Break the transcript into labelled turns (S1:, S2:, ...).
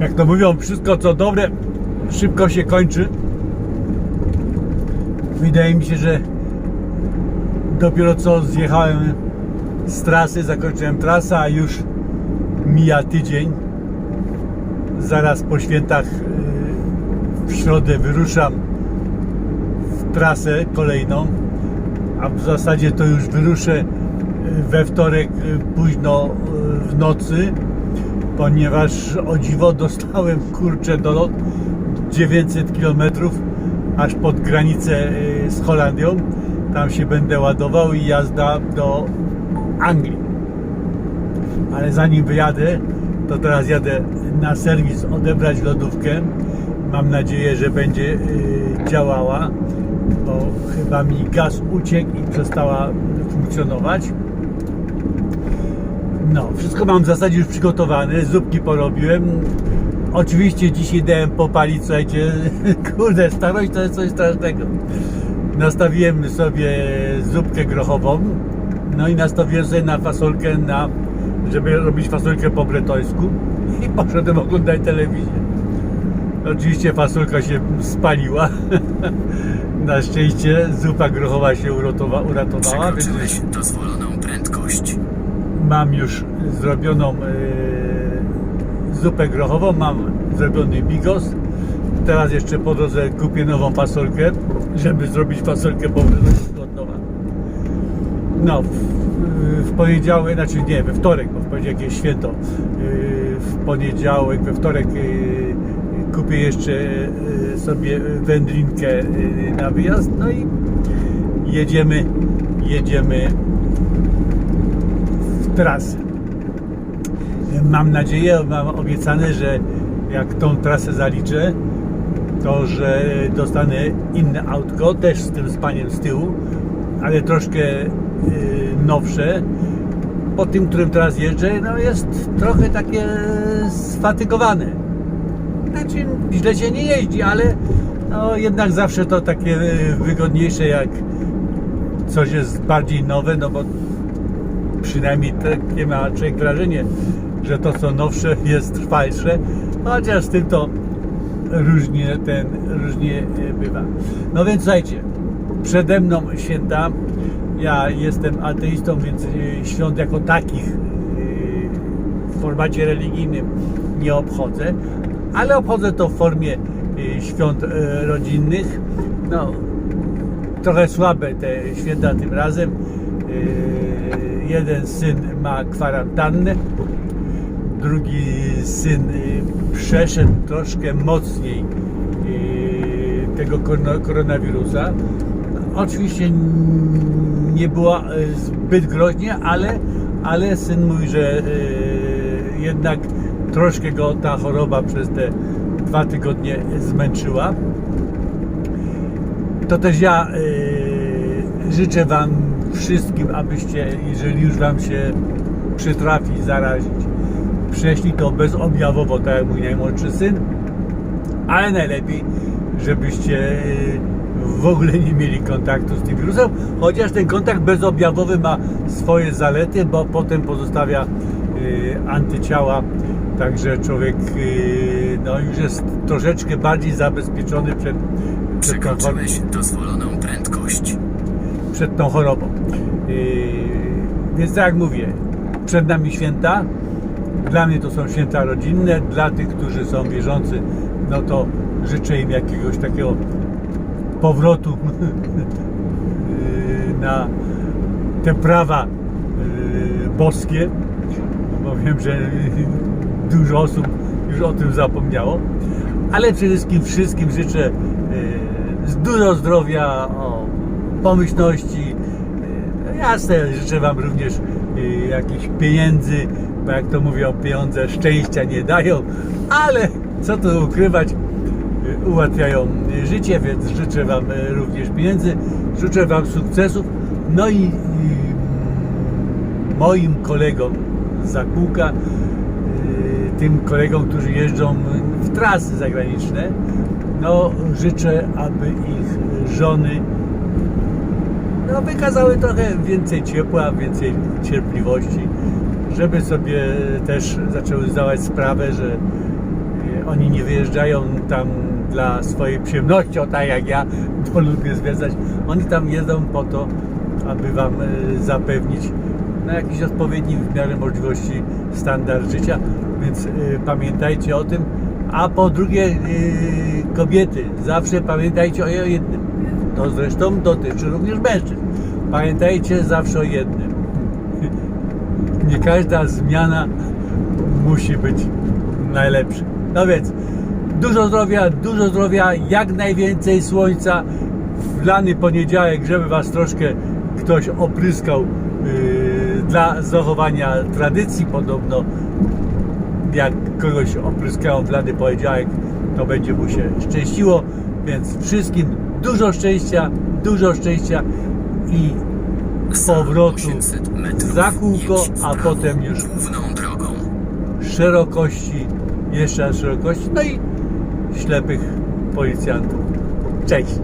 S1: Jak to mówią, wszystko co dobre szybko się kończy. Wydaje mi się, że dopiero co zjechałem z trasy, zakończyłem trasę, a już mija tydzień. Zaraz po świętach yy, w środę wyruszam w trasę kolejną, a w zasadzie to już wyruszę yy, we wtorek yy, późno w nocy, ponieważ o dziwo dostałem kurczę dolot 900 km aż pod granicę yy, z Holandią. Tam się będę ładował i jazda do Anglii. Ale zanim wyjadę, to teraz jadę na serwis odebrać lodówkę. Mam nadzieję, że będzie yy, działała, bo chyba mi gaz uciekł i przestała funkcjonować. No, wszystko mam w zasadzie już przygotowane, zupki porobiłem. Oczywiście dzisiaj dałem popalić, słuchajcie, kurde, starość to jest coś strasznego. Nastawiłem sobie zupkę grochową, no i nastawiłem sobie na fasolkę, na, żeby robić fasolkę po bretońsku i poszedłem oglądać telewizję. Oczywiście fasolka się spaliła. Na szczęście zupa grochowa się uratowa, uratowała, więc
S2: Przekroczyłeś dozwoloną prędkość.
S1: Mam już zrobioną e, zupę grochową, mam zrobiony bigos. Teraz jeszcze po drodze kupię nową fasolkę, żeby zrobić fasolkę po bretońsku od nowa. No, w, poniedziałek, znaczy nie, we wtorek, bo w poniedziałek jest święto. Yy, W poniedziałek, we wtorek yy, kupię jeszcze sobie wędlinkę yy, na wyjazd, no i jedziemy, jedziemy trasę. Mam nadzieję, mam obiecane, że jak tą trasę zaliczę, to że dostanę inne autko, też z tym spaniem z tyłu, ale troszkę y, nowsze. Po tym, którym teraz jeżdżę, no jest trochę takie sfatygowane. Znaczy, źle się nie jeździ, ale no, jednak zawsze to takie y, wygodniejsze, jak coś jest bardziej nowe, no bo przynajmniej takie ma człowiek wrażenie, że to co nowsze jest trwalsze, chociaż z tym to różnie ten, różnie e, bywa. No więc słuchajcie, przede mną święta, ja jestem ateistą, więc e, świąt jako takich e, w formacie religijnym nie obchodzę, ale obchodzę to w formie świąt rodzinnych. No, trochę słabe te święta tym razem. Jeden syn ma kwarantannę, drugi syn yy, przeszedł troszkę mocniej yy, tego korona- koronawirusa. Oczywiście nie było yy, zbyt groźnie, ale, ale syn mówi, że jednak troszkę go ta choroba przez te dwa tygodnie zmęczyła to też ja y, życzę Wam wszystkim, abyście, jeżeli już Wam się przytrafi zarazić, przeszli to bezobjawowo, tak jak mój najmłodszy syn, ale najlepiej, żebyście y, w ogóle nie mieli kontaktu z tym wirusem, chociaż ten kontakt bezobjawowy ma swoje zalety, bo potem pozostawia y, antyciała, także człowiek y, no, już jest troszeczkę bardziej zabezpieczony przed, przed
S2: Przekroczyłeś dozwoloną prędkość.
S1: Przed tą chorobą. Yy, Więc tak jak mówię, przed nami święta. Dla mnie to są święta rodzinne. Dla tych, którzy są wierzący, no to życzę im jakiegoś takiego powrotu yy, na te prawa yy, boskie, bo wiem, że dużo osób już o tym zapomniało. Ale przede wszystkim wszystkim życzę dużo zdrowia, pomyślności. Yy, Jasne, życzę Wam również yy, jakichś pieniędzy, bo jak to mówią, pieniądze szczęścia nie dają, ale co tu ukrywać, yy, ułatwiają życie, więc życzę Wam również pieniędzy, życzę Wam sukcesów, no i moim kolegom z Zakółka, yy, tym kolegom, którzy jeżdżą w trasy zagraniczne, no życzę, aby ich żony no, wykazały trochę więcej ciepła, więcej cierpliwości, żeby sobie też zaczęły zdawać sprawę, że E, Oni nie wyjeżdżają tam dla swojej przyjemności, o tak jak ja, to lubię zwiedzać. Oni tam jeżdżą po to, aby Wam e, zapewnić na jakiś odpowiedni w miarę możliwości standard życia, więc e, pamiętajcie o tym. A po drugie, kobiety, zawsze pamiętajcie o jednym. To zresztą dotyczy również mężczyzn. Pamiętajcie zawsze o jednym. Nie każda zmiana musi być najlepsza. No więc dużo zdrowia, dużo zdrowia, jak najwięcej słońca w lany poniedziałek, żeby Was troszkę ktoś opryskał yy, dla zachowania tradycji. Podobno jak kogoś opryskają w lany poniedziałek, to będzie mu się szczęściło. Więc wszystkim dużo szczęścia, dużo szczęścia i powrotu
S2: 800 metrów
S1: za kółko, a potem już szerokości, jeszcze raz szerokości, no i ślepych policjantów. Cześć!